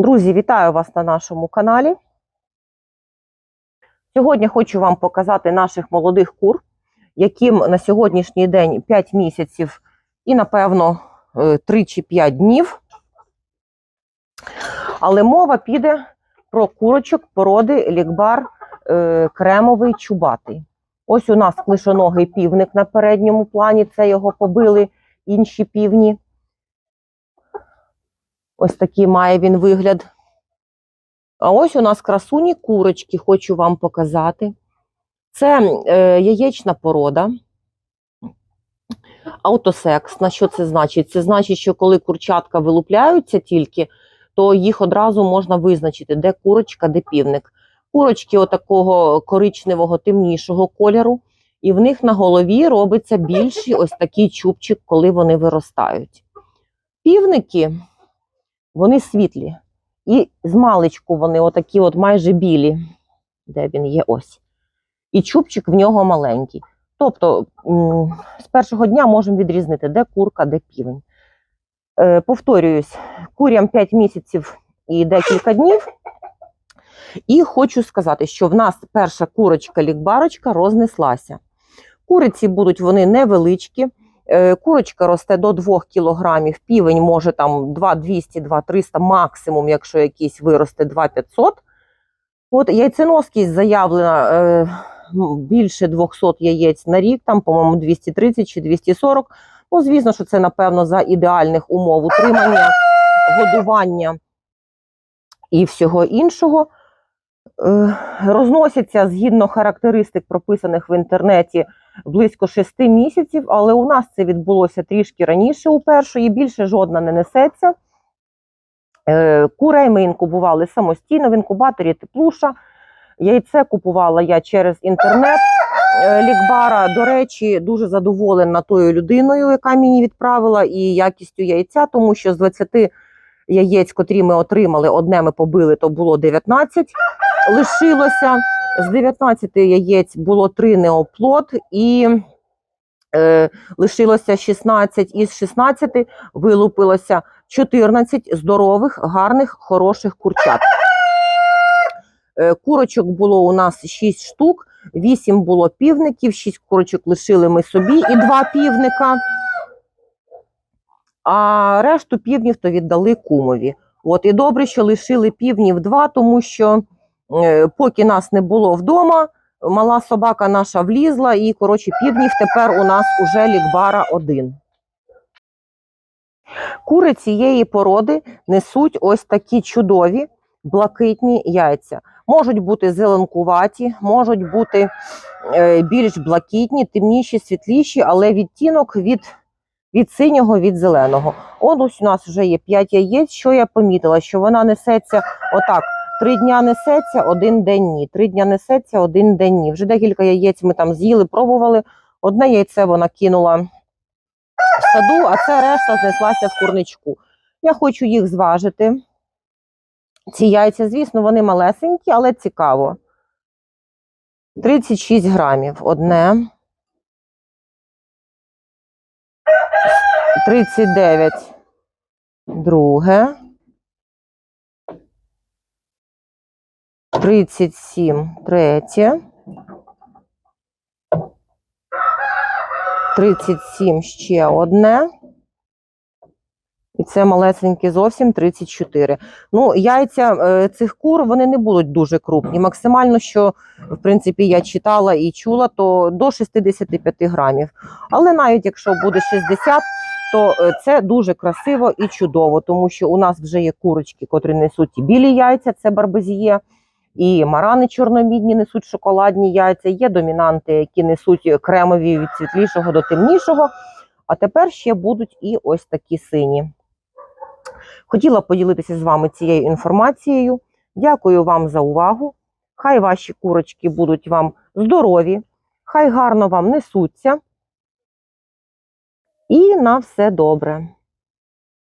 Друзі, вітаю вас на нашому каналі. Сьогодні хочу вам показати наших молодих кур, яким на сьогоднішній день 5 місяців і, напевно, 3 чи 5 днів. Але мова піде про курочок породи лікбар е, кремовий чубатий. Ось у нас клишоногий півник на передньому плані, це його побили інші півні. Ось такий має він вигляд. А ось у нас красуні курочки, хочу вам показати. Це е, яєчна порода. Аутосексна. Що це значить? Це значить, що коли курчатка вилупляються тільки, то їх одразу можна визначити, де курочка, де півник. Курочки отакого коричневого, темнішого кольору, і в них на голові робиться більший ось такий чубчик, коли вони виростають. Півники, вони світлі. І з маличку вони отакі от майже білі. Де він є ось. І чубчик в нього маленький. Тобто з першого дня можемо відрізнити, де курка, де півень. Е, повторююсь, курям 5 місяців і декілька днів. І хочу сказати, що в нас перша курочка-лікбарочка рознеслася. Куриці будуть вони невеличкі. Е, Курочка росте до 2 кг, півень може там 2200, 2300 максимум, якщо якийсь виросте 2500. От яйценоскість заявлена е, більше 200 яєць на рік, там, по-моєму, 230 чи 240. Ну, звісно, що це, напевно, за ідеальних умов утримання, годування і всього іншого. Е, Розносяться згідно характеристик, прописаних в інтернеті, близько 6 місяців, але у нас це відбулося трішки раніше у першої, більше жодна не несеться. Е, Курей ми інкубували самостійно в інкубаторі теплуша. Яйце купувала я через інтернет. Е, Лікбара, до речі, дуже задоволена тою людиною, яка мені відправила, і якістю яйця, тому що з 20 яєць, котрі ми отримали, одне ми побили, то було 19 лишилося. З 19 яєць було 3 неоплод і е, лишилося 16. Із 16 вилупилося 14 здорових, гарних, хороших курчат. Е, курочок було у нас 6 штук, 8 було півників, 6 курочок лишили ми собі і 2 півника. А решту півнів то віддали кумові. От і добре, що лишили півнів 2, тому що поки нас не було вдома, мала собака наша влізла, і коротше, півнів тепер у нас уже лікбара один. Кури цієї породи несуть ось такі чудові блакитні яйця. Можуть бути зеленкуваті, можуть бути е, більш блакитні, темніші, світліші, але відтінок від, від синього, від зеленого. Он ось у нас вже є 5 яєць. Що я помітила? Що вона несеться отак. Три дня несеться, один день ні. Три дня несеться, один день ні. Вже декілька яєць ми там з'їли, пробували. Одне яйце вона кинула в саду, а це решта знеслася в курничку. Я хочу їх зважити. Ці яйця, звісно, вони малесенькі, але цікаво. 36 грамів одне. 39 друге. 37 третє. 37 ще одне. І це малесеньке зовсім 34. Ну, яйця е, цих кур вони не будуть дуже крупні. Максимально, що в принципі я читала і чула, то до 65 грамів. Але навіть якщо буде 60, то е, це дуже красиво і чудово, тому що у нас вже є курочки, котрі несуть і білі яйця, це барбезіє, і марани чорномідні несуть шоколадні яйця. Є домінанти, які несуть кремові від світлішого до темнішого. А тепер ще будуть і ось такі сині. Хотіла поділитися з вами цією інформацією. Дякую вам за увагу. Хай ваші курочки будуть вам здорові, хай гарно вам несуться. І на все добре.